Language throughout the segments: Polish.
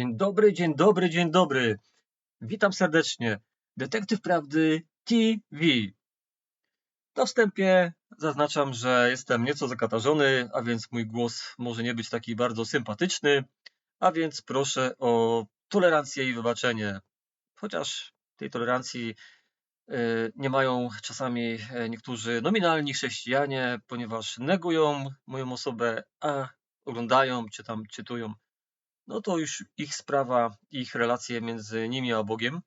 Dzień dobry, dzień dobry, dzień dobry. Witam serdecznie. Detektyw Prawdy TV. Na wstępie zaznaczam, że jestem nieco zakatarzony, a więc mój głos może nie być taki bardzo sympatyczny, a więc proszę o tolerancję i wybaczenie. Chociaż tej tolerancji y, nie mają czasami e, niektórzy nominalni chrześcijanie, ponieważ negują moją osobę, a oglądają czy tam czytują no to już ich sprawa, ich relacje między nimi a Bogiem.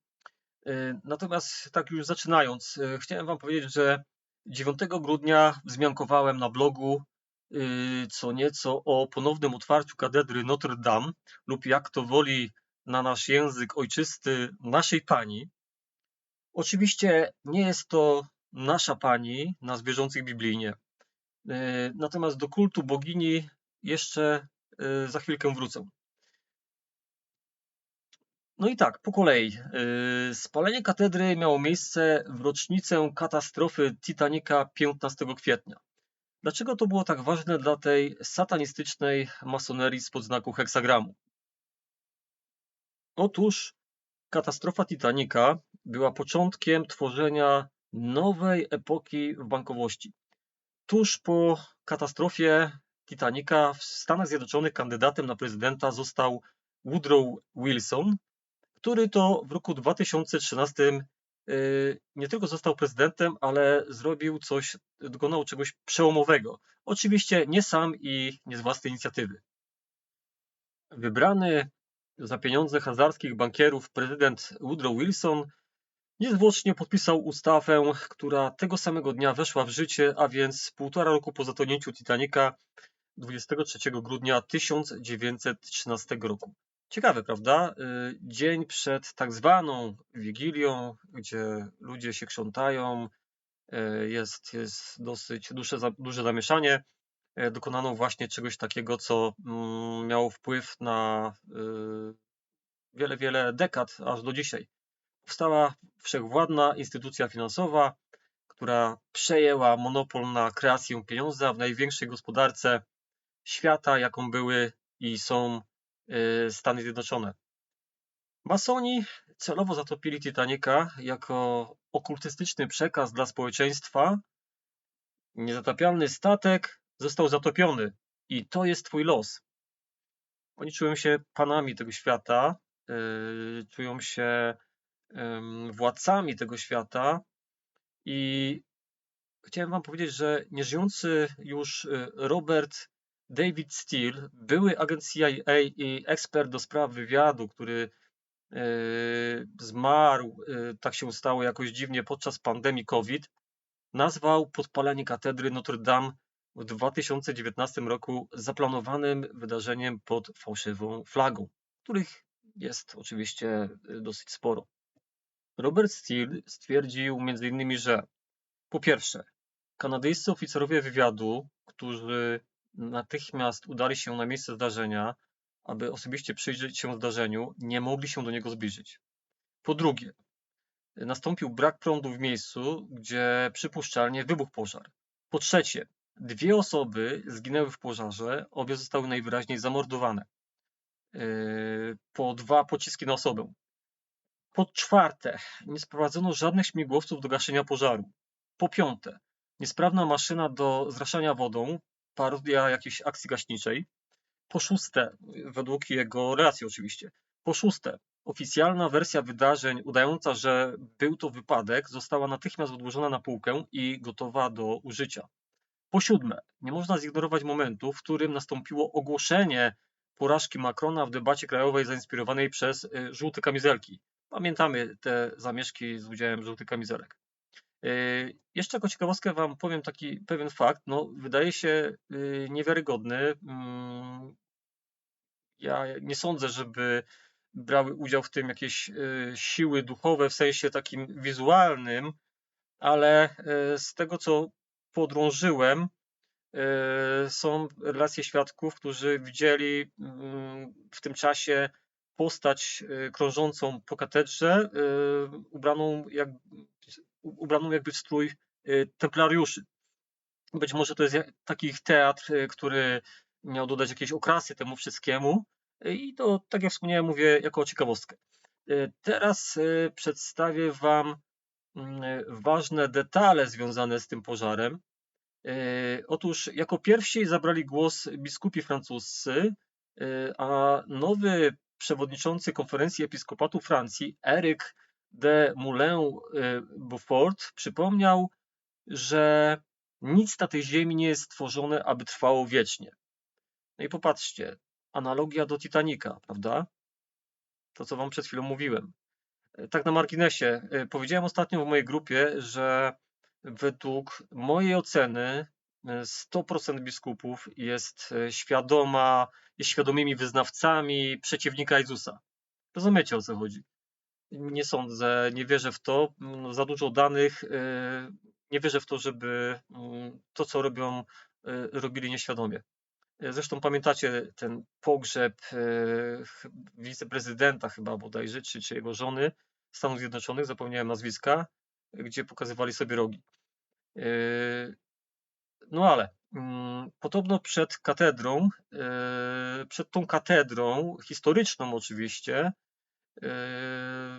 Y, natomiast tak już zaczynając, y, chciałem Wam powiedzieć, że 9 grudnia wzmiankowałem na blogu y, co nieco o ponownym otwarciu katedry Notre Dame lub jak to woli na nasz język ojczysty naszej Pani. Oczywiście nie jest to nasza Pani na zwierzących biblijnie. Natomiast do kultu bogini jeszcze za chwilkę wrócę. No i tak, po kolei. Yy, spalenie katedry miało miejsce w rocznicę katastrofy Titanica 15 kwietnia. Dlaczego to było tak ważne dla tej satanistycznej masonerii spod znaku heksagramu? Otóż katastrofa Titanica była początkiem tworzenia nowej epoki w bankowości. Tuż po katastrofie Titanica w Stanach Zjednoczonych kandydatem na prezydenta został Woodrow Wilson, który to w roku 2013 y, nie tylko został prezydentem, ale zrobił coś, dokonał czegoś przełomowego. Oczywiście nie sam i nie z własnej inicjatywy. Wybrany za pieniądze hazarskich bankierów prezydent Woodrow Wilson niezwłocznie podpisał ustawę, która tego samego dnia weszła w życie, a więc półtora roku po zatonięciu Titanica 23 grudnia 1913 roku. Ciekawe, prawda? Y, dzień przed tak zwaną Wigilią, gdzie ludzie się krzątają, y, jest, jest dosyć duże, duże zamieszanie. Y, dokonano właśnie czegoś takiego, co mm, miało wpływ na wiele, wiele dekad, aż do dzisiaj. Powstała wszechwładna instytucja finansowa, która przejęła monopol na kreację pieniądza w największej gospodarce świata, jaką były i są Stany Zjednoczone. Masoni celowo zatopili Titanica jako okultystyczny przekaz dla społeczeństwa. Niezatapialny statek został zatopiony i to jest twój los. Oni czują się panami tego świata, y, czują się władcami tego świata i chciałem wam powiedzieć, że nieżyjący już y, Robert David Steele, były agent CIA i ekspert do spraw wywiadu, który e, zmarł, e, tak się stało jakoś dziwnie podczas pandemii COVID, nazwał podpalenie katedry Notre Dame w 2019 roku zaplanowanym wydarzeniem pod fałszywą flagą, których jest oczywiście e, dosyć sporo. Robert Steele stwierdził m.in., że po pierwsze, kanadyjscy oficerowie wywiadu, którzy natychmiast udali się na miejsce zdarzenia, aby osobiście przyjrzeć się zdarzeniu, nie mogli się do niego zbliżyć. Po drugie, nastąpił brak prądu w miejscu, gdzie przypuszczalnie wybuchł pożar. Po trzecie, dwie osoby zginęły w pożarze, obie zostały najwyraźniej zamordowane. Yy, po dwa pociski na osobę. Po czwarte, nie sprowadzono żadnych śmigłowców do gaszenia pożaru. Po piąte, niesprawna maszyna do zraszania wodą parodia jakiejś akcji gaśniczej. Po szóste, według jego relacji oczywiście. Po szóste, oficjalna wersja wydarzeń udająca, że był to wypadek, została natychmiast odłożona na półkę i gotowa do użycia. Po siódme, nie można zignorować momentu, w którym nastąpiło ogłoszenie porażki Macrona w debacie krajowej zainspirowanej przez y, żółte kamizelki. Pamiętamy te zamieszki z udziałem żółtych kamizelek. Yy, jeszcze jako ciekawostkę Wam powiem taki pewien fakt, no wydaje się yy, niewiarygodny. Mm, ja nie sądzę, żeby brały udział w tym jakieś yy, siły duchowe w sensie takim wizualnym, ale z tego co podrążyłem, są relacje świadków, którzy widzieli mm, w tym czasie postać krążącą po katedrze, ubraną jak ubraną jakby w strój y, templariuszy. Być może to jest taki teatr, y, który miał dodać jakieś okrasy temu wszystkiemu, I to, tak jak wspomniałem, mówię jako ciekawostkę. Teraz przedstawię Wam mm, ważne detale związane z tym pożarem. Otóż jako pierwsi zabrali głos biskupi francuscy, a nowy przewodniczący konferencji episkopatu Francji, Eric de Moulin-Beaufort, przypomniał, że nic na tej ziemi nie jest stworzone, aby trwało wiecznie. No i popatrzcie, analogia do Titanica, prawda? To, co wam przed chwilą mówiłem. Tak na marginesie, powiedziałem ostatnio w mojej grupie, że według mojej oceny 100% biskupów jest świadoma, jest świadomymi wyznawcami przeciwnika Jezusa. Rozumiecie o co chodzi? Nie sądzę, nie wierzę w to. No, za dużo danych nie wierzę w to, żeby mm, to, co robią, y, robili nieświadomie. Zresztą pamiętacie ten pogrzeb y, wiceprezydenta chyba bodajże, czy, czy jego żony Stanów Zjednoczonych, zapomniałem nazwiska, gdzie pokazywali sobie rogi. Y, no ale mm, podobno przed katedrą, przed tą katedrą, historyczną oczywiście,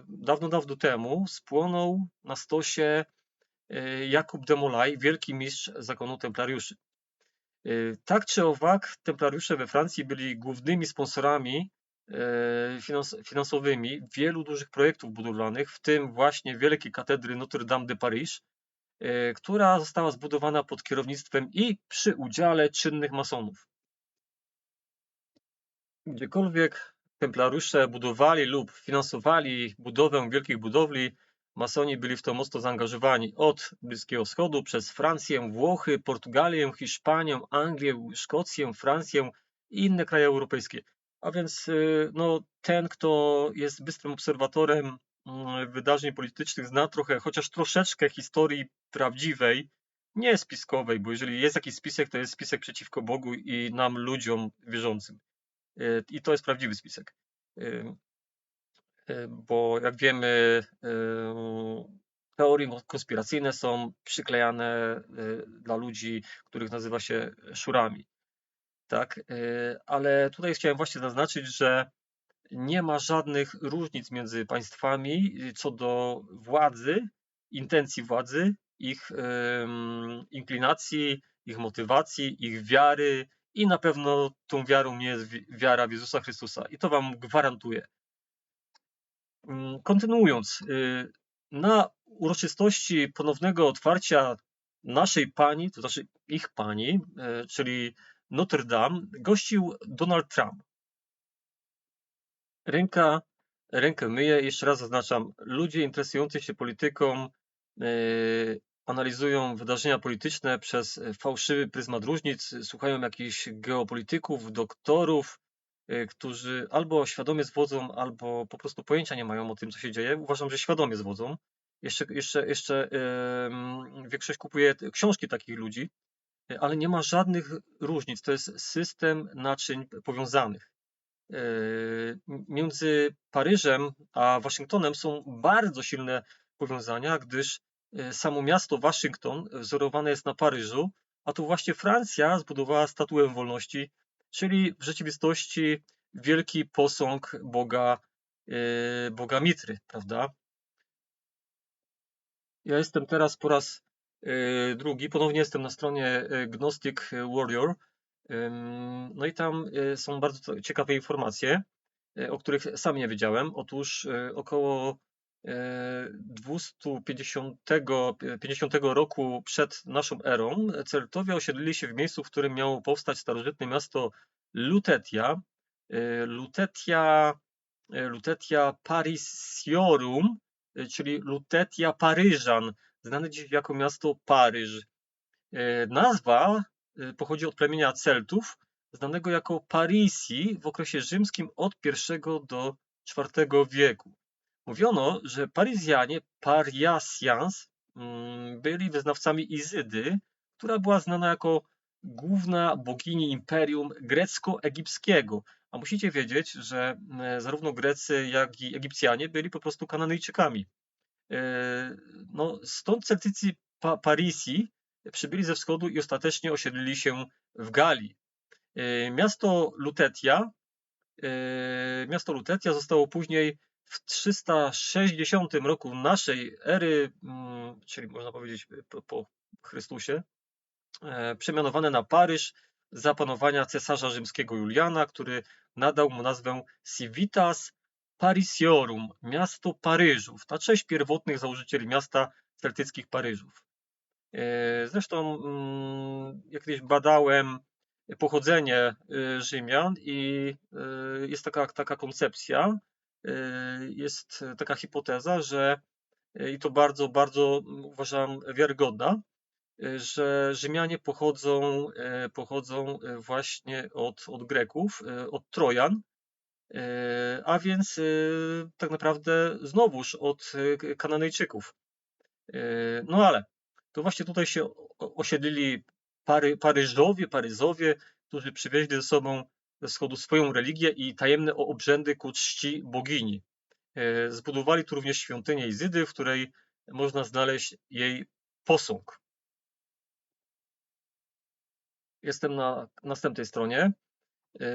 dawno, dawno temu spłonął na stosie E, Jakub de Molay, wielki mistrz zakonu templariuszy. E, tak czy owak, templariusze we Francji byli głównymi sponsorami finansowymi wielu dużych projektów budowlanych, w tym właśnie wielkiej katedry Notre-Dame de Paris, która została zbudowana pod kierownictwem i przy udziale czynnych masonów. Gdziekolwiek templariusze budowali lub finansowali budowę wielkich budowli, Masoni byli w to mocno zaangażowani od Bliskiego Wschodu przez Francję, Włochy, Portugalię, Hiszpanię, Anglię, Szkocję, Francję i inne kraje europejskie. A więc y, no, ten, kto jest bystrym obserwatorem mm, wydarzeń politycznych, zna trochę, chociaż troszeczkę historii prawdziwej, nie spiskowej, bo jeżeli jest jakiś spisek, to jest spisek przeciwko Bogu i nam, ludziom wierzącym. Y, I to jest prawdziwy spisek. Y, Y, bo jak wiemy, teorie konspiracyjne są przyklejane dla ludzi, których nazywa się szurami. Tak? Ale tutaj chciałem właśnie zaznaczyć, że nie ma żadnych różnic między państwami co do władzy, intencji władzy, ich inklinacji, ich motywacji, ich wiary i na pewno tą wiarą nie jest wiara w Jezusa Chrystusa. I to Wam gwarantuję. Mm, kontynuując, y, na uroczystości ponownego otwarcia naszej pani, to znaczy ich pani, y, czyli Notre Dame, gościł Donald Trump. Ręka, rękę myję, jeszcze raz zaznaczam, ludzie interesujący się polityką y, analizują wydarzenia polityczne przez fałszywy pryzmat różnic, słuchają jakichś geopolityków, doktorów, Y, którzy albo świadomie zwodzą, albo po prostu pojęcia nie mają o tym, co się dzieje. Uważam, że świadomie zwodzą. Jeszcze, jeszcze, jeszcze większość kupuje książki takich ludzi, y, ale nie ma żadnych różnic. To jest system naczyń powiązanych. Między Paryżem a Waszyngtonem są bardzo silne powiązania, gdyż samo miasto Waszyngton wzorowane jest na Paryżu, a tu właśnie Francja zbudowała statuę wolności czyli w rzeczywistości wielki posąg Boga, e, Boga Mitry, prawda? Ja jestem teraz po raz drugi, ponownie jestem na stronie Gnostic Warrior. No i tam są bardzo ciekawe informacje, o których sam nie wiedziałem. Otóż około 250 50 roku przed naszą erą Celtowie osiedlili się w miejscu, w którym miało powstać starożytne miasto Lutetia. E, Lutetia, e, Lutetia Parisiorum, e, czyli Lutetia Paryżan, znane dziś jako miasto Paryż. Nazwa pochodzi od plemienia Celtów, znanego jako Parisi w okresie rzymskim od I do IV wieku. Mówiono, że Paryzjanie, Pariasians, mm, byli wyznawcami Izydy, która była znana jako główna bogini imperium grecko-egipskiego. A musicie wiedzieć, że e, zarówno Grecy, jak i Egipcjanie byli po prostu Kananejczykami. E, no, stąd Celtycy pa Parisi przybyli ze wschodu i ostatecznie osiedlili się w Galii. E, miasto Lutetia E, Miasto Lutetia zostało później w 360 roku naszej ery, mm, czyli można powiedzieć po, po Chrystusie, e, przemianowane na Paryż za panowania cesarza rzymskiego Juliana, który nadał mu nazwę Civitas Parisiorum, miasto Paryżów, na cześć pierwotnych założycieli miasta celtyckich Paryżów. E, Zresztą mm, jak kiedyś badałem pochodzenie y, Rzymian i y, jest taka, taka koncepcja, y, jest taka hipoteza, że i to bardzo, bardzo uważam wiarygodna, że Rzymianie pochodzą, pochodzą właśnie od, od Greków, od Trojan, a więc tak naprawdę znowuż od Kananejczyków. No ale to właśnie tutaj się osiedlili Pary, Paryżowie, Paryzowie, którzy przywieźli ze sobą wschodu swoją religię i tajemne obrzędy ku czci bogini. E, zbudowali tu również świątynię Izydy, w której można znaleźć jej posąg. Jestem na następnej stronie e,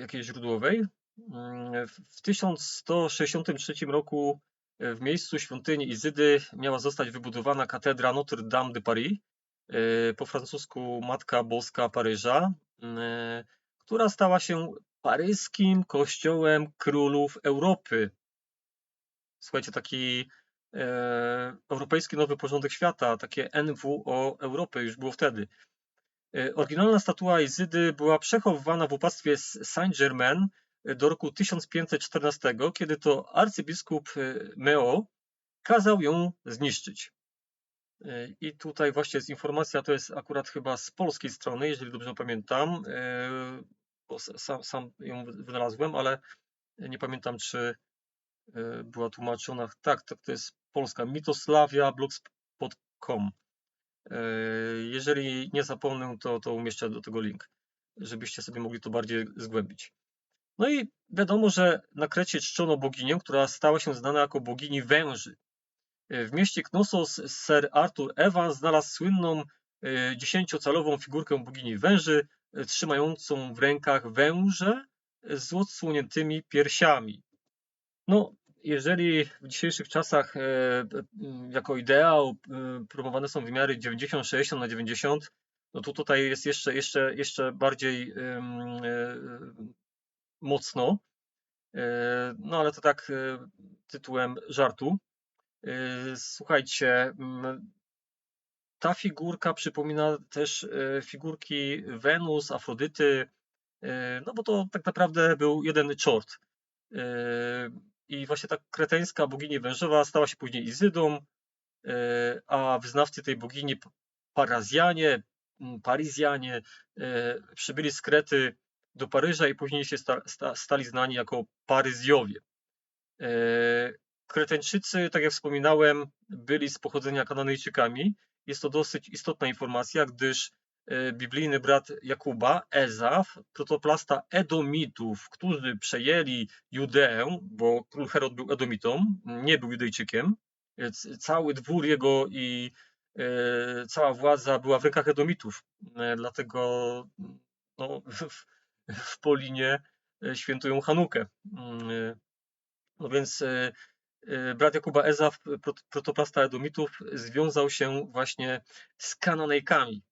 jakiejś źródłowej. Mm, w 1163 roku e, w miejscu świątyni Izydy miała zostać wybudowana katedra Notre-Dame de Paris, po francusku Matka Boska Paryża, y, która stała się paryskim kościołem królów Europy. Słuchajcie, taki e, Europejski Nowy Porządek Świata, takie NWO Europy już było wtedy. E, oryginalna statua Izydy była przechowywana w opactwie Saint-Germain do roku 1514, kiedy to arcybiskup e, Meo kazał ją zniszczyć. E, I tutaj właśnie jest informacja, to jest akurat chyba z polskiej strony, jeżeli dobrze pamiętam, e, bo sam, sam ją wynalazłem, ale nie pamiętam, czy e, była tłumaczona. Tak, to, to jest polska, mitoslavia.blogspot.com. Jeżeli nie zapomnę, to, to umieszczę do tego link, żebyście sobie mogli to bardziej zgłębić. No i wiadomo, że na Krecie czczono boginię, która stała się znana jako bogini węży. W mieście Knossos Sir Arthur Evans znalazł słynną e, dziesięciocalową figurkę bogini węży, e, trzymającą w rękach węże z odsłoniętymi piersiami. No, jeżeli w dzisiejszych czasach e, jako ideał promowane są wymiary 90-60 na 90, no to tutaj jest jeszcze, jeszcze, jeszcze bardziej mocno. No ale to tak tytułem żartu. Y, słuchajcie, mm, ta figurka przypomina też y, figurki Wenus, Afrodyty, y, no bo to tak naprawdę był jeden czort. I właśnie ta kreteńska bogini wężowa stała się później Izydą, a wyznawcy tej bogini Parazjanie, mm, Parizjanie przybyli z Krety do Paryża i później się stali znani jako Paryzjowie. Kreteńczycy, tak jak wspominałem, byli z pochodzenia Kananejczykami. Jest to dosyć istotna informacja, gdyż e, biblijny brat Jakuba, Ezaf, protoplasta Edomitów, którzy przejęli Judeę, bo król Herod był Edomitą, nie był Judejczykiem. Cały dwór jego i e, cała władza była w rękach Edomitów. E, dlatego no, w, w Polinie świętują Hanukę. Mm, no więc brat Jakuba Ezaf, protoplasta Edomitów, związał się właśnie z Kananejkami.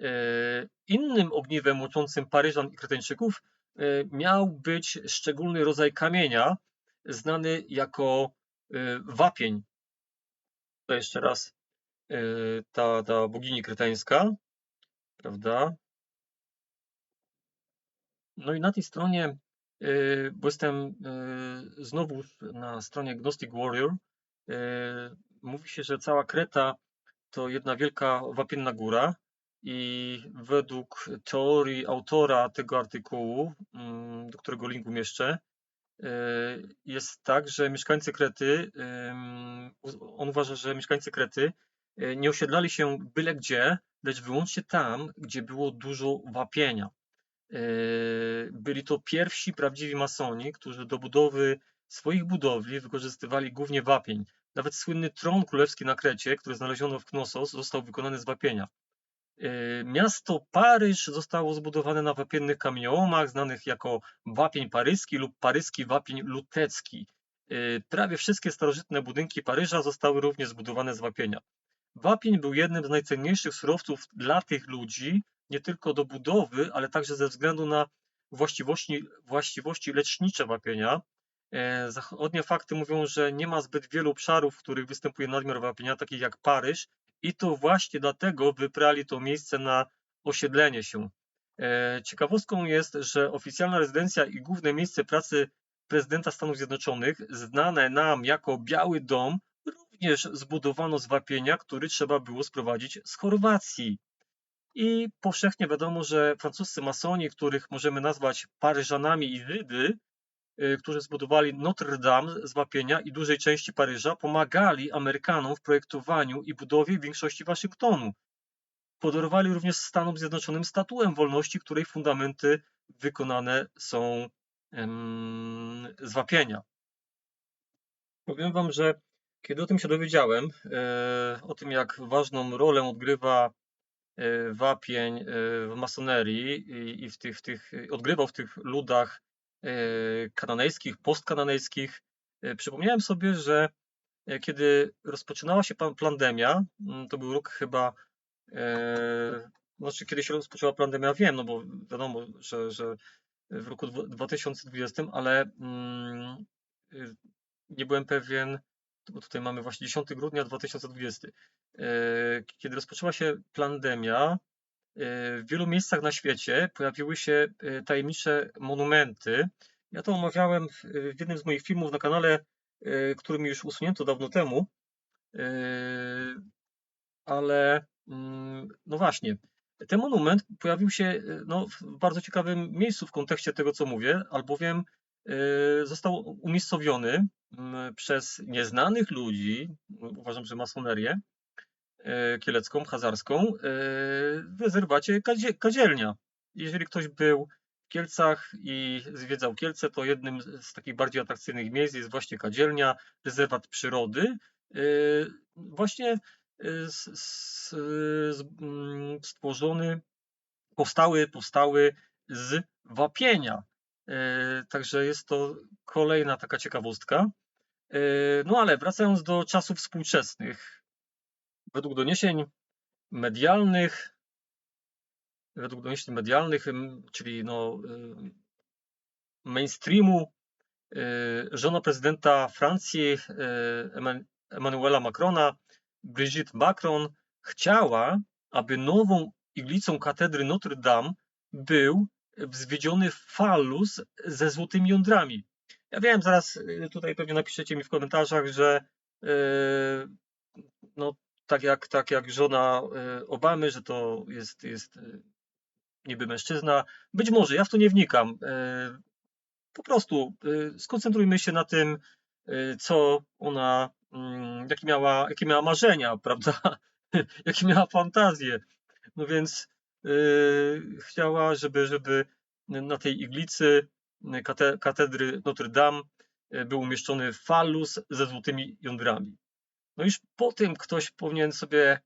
Y, innym ogniwem łączącym Paryżan i Kreteńczyków y, miał być szczególny rodzaj kamienia, znany jako wapień. To jeszcze raz ta, ta bogini kreteńska, prawda? No i na tej stronie bo jestem yy, znowu na stronie Gnostic Warrior. Yy, mówi się, że cała Kreta to jedna wielka wapienna góra i według teorii autora tego artykułu, mm, do którego link umieszczę, jest tak, że mieszkańcy Krety, on uważa, że mieszkańcy Krety nie osiedlali się byle gdzie, lecz wyłącznie tam, gdzie było dużo wapienia. Yy, byli to pierwsi prawdziwi masoni, którzy do budowy swoich budowli wykorzystywali głównie wapień. Nawet słynny tron królewski na Krecie, który znaleziono w Knossos, został wykonany z wapienia. Miasto Paryż zostało zbudowane na wapiennych kamieniołomach znanych jako wapień paryski lub paryski wapień lutecki. Prawie wszystkie starożytne budynki Paryża zostały również zbudowane z wapienia. Wapień był jednym z najcenniejszych surowców dla tych ludzi, nie tylko do budowy, ale także ze względu na właściwości, właściwości lecznicze wapienia. E, zachodnie fakty mówią, że nie ma zbyt wielu obszarów, w których występuje nadmiar wapienia, takich jak Paryż, i to właśnie dlatego wybrali to miejsce na osiedlenie się. E, ciekawostką jest, że oficjalna rezydencja i główne miejsce pracy prezydenta Stanów Zjednoczonych, znane nam jako Biały Dom, również zbudowano z wapienia, który trzeba było sprowadzić z Chorwacji. I powszechnie wiadomo, że francuscy masoni, których możemy nazwać Paryżanami i Żydy, y, którzy zbudowali Notre Dame z wapienia i dużej części Paryża, pomagali Amerykanom w projektowaniu i budowie większości Waszyngtonu. Podarowali również Stanom Zjednoczonym statuę wolności, której fundamenty wykonane są z wapienia. Powiem Wam, że kiedy o tym się dowiedziałem, e, o tym jak ważną rolę odgrywa wapień e, w masonerii i w tych, w tych, odgrywał w tych ludach kananejskich, postkananejskich, przypomniałem sobie, że kiedy rozpoczynała się pandemia, mm, to był rok chyba, znaczy kiedy się rozpoczęła pandemia, wiem, no bo wiadomo, że, że w roku 2020, ale mm, nie byłem pewien, bo tutaj mamy właśnie 10 grudnia 2020. E, kiedy rozpoczęła się pandemia, e, w wielu miejscach na świecie pojawiły się e, tajemnicze monumenty. Ja to omawiałem w jednym z moich filmów na kanale, który mi już usunięto dawno temu. Ale mm, no właśnie, ten monument pojawił się no, w bardzo ciekawym miejscu w kontekście tego, co mówię, albowiem został umiejscowiony przez nieznanych ludzi, uważam, że masonerię e, kielecką, hazarską, e, w rezerwacie Kadzielnia. Jeżeli ktoś był w Kielcach i zwiedzał Kielce, to jednym z takich bardziej atrakcyjnych miejsc jest właśnie Kadzielnia, rezerwat przyrody, właśnie stworzony, powstały, powstały z wapienia. Także jest to kolejna taka ciekawostka. E, no ale wracając do czasów współczesnych, według doniesień medialnych, według doniesień medialnych, czyli no, e, mainstreamu, e, żona prezydenta Francji Emmanuela Macrona, Brigitte Macron, chciała, aby nową iglicą katedry Notre Dame był wzwiedziony falus ze złotymi jądrami. Ja wiem, zaraz y, tutaj pewnie napiszecie mi w komentarzach, że yy, no, tak jak, tak jak żona y, Obamy, że to jest, jest y, niby mężczyzna. Być może, ja w to nie wnikam. Po prostu skoncentrujmy się na tym, co ona, mm, jakie miała, jakie miała marzenia, prawda? jakie miała fantazje. No więc chciała, żeby, żeby na tej iglicy katedry Notre Dame e, był umieszczony falus ze złotymi jądrami. No już po tym ktoś powinien sobie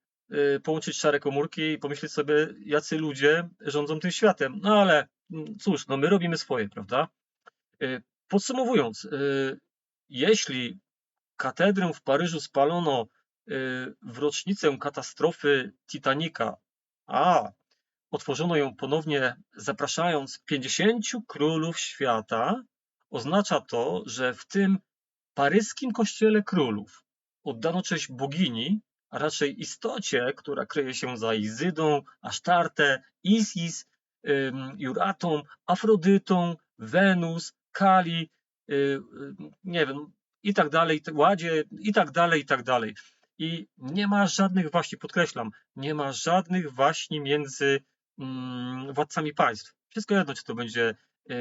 połączyć szare komórki i pomyśleć sobie, jacy ludzie rządzą tym światem. No ale mm, cóż, no my robimy swoje, prawda? Podsumowując, jeśli katedrę w Paryżu spalono w rocznicę katastrofy Titanica, a Otworzono ją ponownie, zapraszając 50 królów świata. Oznacza to, że w tym paryskim kościele królów oddano cześć bogini, a raczej istocie, która kryje się za Izydą, Asztartę, Isis, Juratą, Afrodytą, Wenus, Kali, y, nie wiem, i tak dalej, Ładzie, i tak dalej, i tak dalej. I nie ma żadnych waśni, podkreślam, nie ma żadnych waśni między władcami państw. Wszystko jedno, czy to będzie e,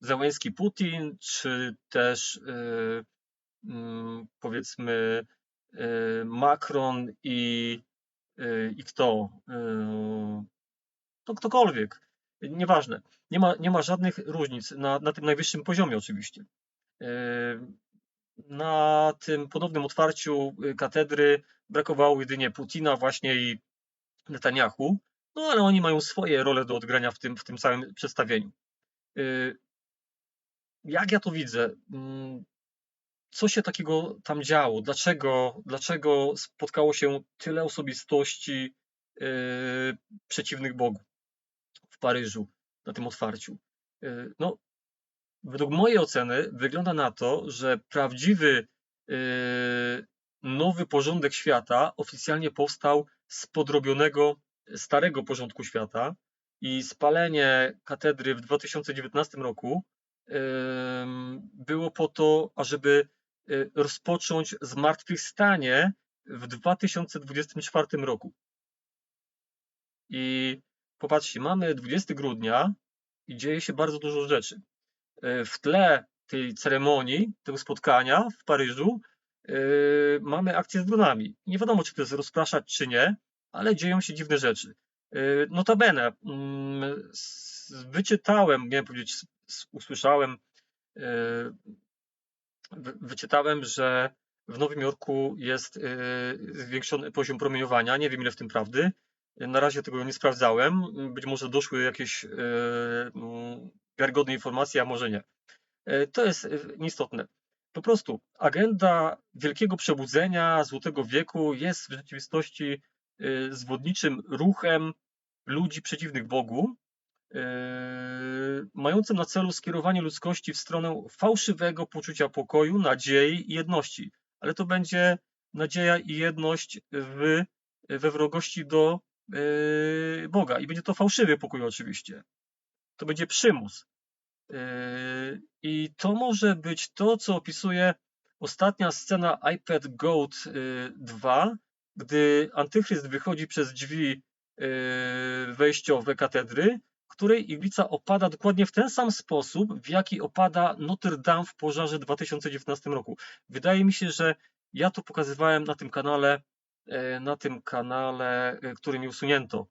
Załęski Putin, czy też e, mm, powiedzmy e, Macron i, i kto? To ktokolwiek. Nieważne. Nie ma, nie ma żadnych różnic na, na tym najwyższym poziomie oczywiście. Na tym ponownym otwarciu katedry brakowało jedynie Putina właśnie i Netanyahu, no ale oni mają swoje role do odgrania w tym, w tym całym przedstawieniu. Y, Jak ja to widzę? Mm, Co się takiego tam działo? Dlaczego, dlaczego spotkało się tyle osobistości y, przeciwnych Bogu w Paryżu na tym otwarciu? Y, No, według mojej oceny wygląda na to, że prawdziwy nowy porządek świata oficjalnie powstał z podrobionego starego porządku świata i spalenie katedry w 2019 roku było po to, ażeby y, rozpocząć zmartwychwstanie w 2024 roku. I popatrzcie, mamy 20 grudnia i dzieje się bardzo dużo rzeczy. Y, W tle tej ceremonii, tego spotkania w Paryżu, y, mamy akcję z dronami. Nie wiadomo, czy to jest rozpraszać, czy nie, ale dzieją się dziwne rzeczy. Y, Notabene, mm, wyczytałem, nie powiedzieć, usłyszałem, y, wy- wyczytałem, że w Nowym Jorku jest y, zwiększony poziom promieniowania. Nie wiem, ile w tym prawdy. Na razie tego nie sprawdzałem. Być może doszły jakieś mm, wiarygodne informacje, a może nie. To jest nieistotne. Po prostu agenda wielkiego przebudzenia Złotego Wieku jest w rzeczywistości zwodniczym ruchem ludzi przeciwnych Bogu, yy, mającym na celu skierowanie ludzkości w stronę fałszywego poczucia pokoju, nadziei i jedności. Ale to będzie nadzieja i jedność w, we wrogości do yy, Boga. I będzie to fałszywy pokój oczywiście. To będzie przymus. I to może być to, co opisuje ostatnia scena iPad Goat yy, 2, gdy antychryst wychodzi przez drzwi yy, wejściowe katedry, której iglica opada dokładnie w ten sam sposób, w jaki opada Notre Dame w pożarze w 2019 roku. Wydaje mi się, że ja to pokazywałem na tym kanale, yy, na tym kanale, yy, który mi usunięto.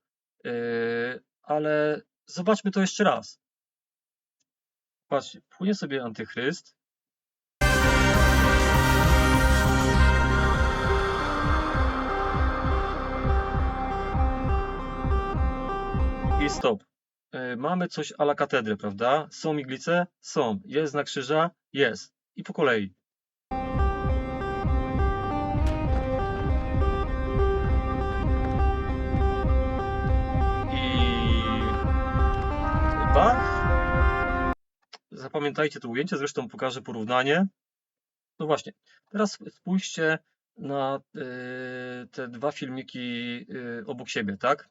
Ale zobaczmy to jeszcze raz. Patrzcie, płynie sobie antychryst. I stop. E, Mamy coś a la katedry, prawda? Są iglice? Są. Jest znak krzyża? Jest. I po kolei. I Bach. Zapamiętajcie to ujęcie, zresztą pokażę porównanie. No właśnie, teraz spójrzcie na y, te dwa filmiki y, obok siebie, tak?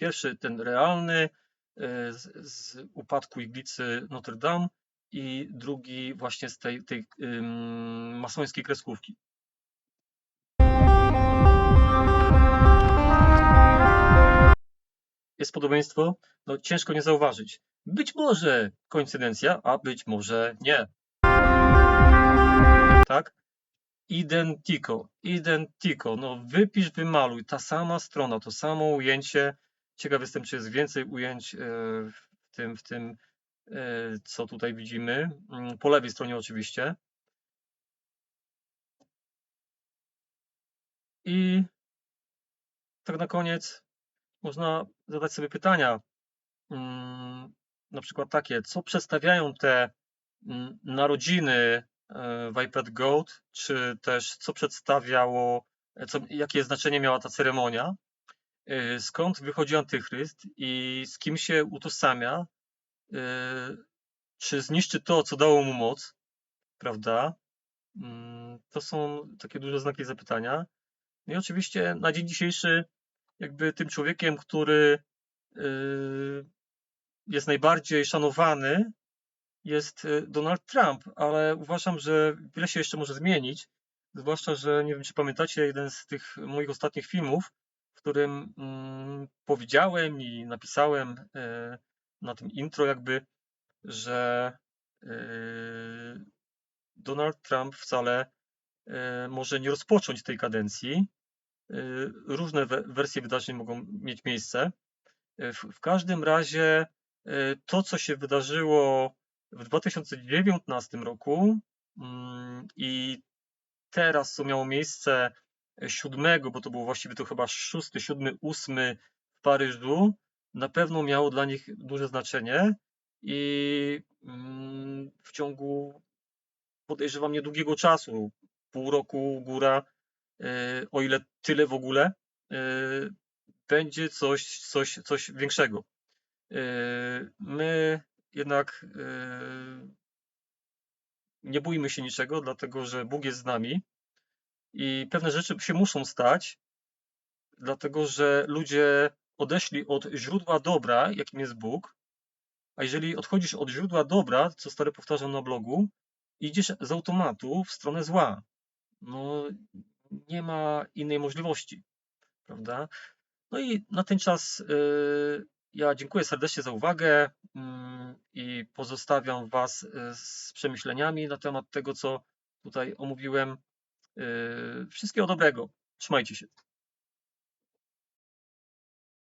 Pierwszy, ten realny y, z, z upadku iglicy Notre Dame i drugi właśnie z tej, tej ym, masońskiej kreskówki. Jest podobieństwo? No ciężko nie zauważyć. Być może koincydencja, a być może nie. Tak? Identico, identico. No wypisz, wymaluj. Ta sama strona, to samo ujęcie. Ciekaw jestem, czy jest więcej ujęć e, w tym, w tym e, co tutaj widzimy. Mm, Po lewej stronie oczywiście. I tak na koniec można zadać sobie pytania. Mm, Na przykład takie, co przedstawiają te mm, narodziny e, w iPad Goat, czy też co przedstawiało, e, co, jakie znaczenie miała ta ceremonia, e, skąd wychodzi antychryst i z kim się utożsamia, e, czy zniszczy to, co dało mu moc, prawda? Mm, To są takie duże znaki zapytania. No i oczywiście na dzień dzisiejszy, jakby tym człowiekiem, który y, jest najbardziej szanowany, jest Donald Trump, ale uważam, że wiele się jeszcze może zmienić. Zwłaszcza, że nie wiem, czy pamiętacie jeden z tych moich ostatnich filmów, którym mm, powiedziałem i napisałem y, na tym intro, jakby, że y, Donald Trump wcale y, może nie rozpocząć tej kadencji. Różne we- wersje wydarzeń mogą mieć miejsce. W, każdym razie to, co się wydarzyło w 2019 roku mm, i teraz, co miało miejsce siódmego, bo to było właściwie to chyba szósty, siódmy, ósmy w Paryżu, na pewno miało dla nich duże znaczenie i mm, w ciągu podejrzewam niedługiego czasu, pół roku góra, y, o ile tyle w ogóle, y, będzie coś, coś, coś większego. Y, My jednak nie bójmy się niczego, dlatego że Bóg jest z nami i pewne rzeczy się muszą stać, dlatego że ludzie odeszli od źródła dobra, jakim jest Bóg, a jeżeli odchodzisz od źródła dobra, co stary powtarzam na blogu, idziesz z automatu w stronę zła. No, nie ma innej możliwości, prawda? No i na ten czas y, ja dziękuję serdecznie za uwagę mm, i pozostawiam Was y, z przemyśleniami na temat tego, co tutaj omówiłem. Y, Wszystkiego dobrego. Trzymajcie się.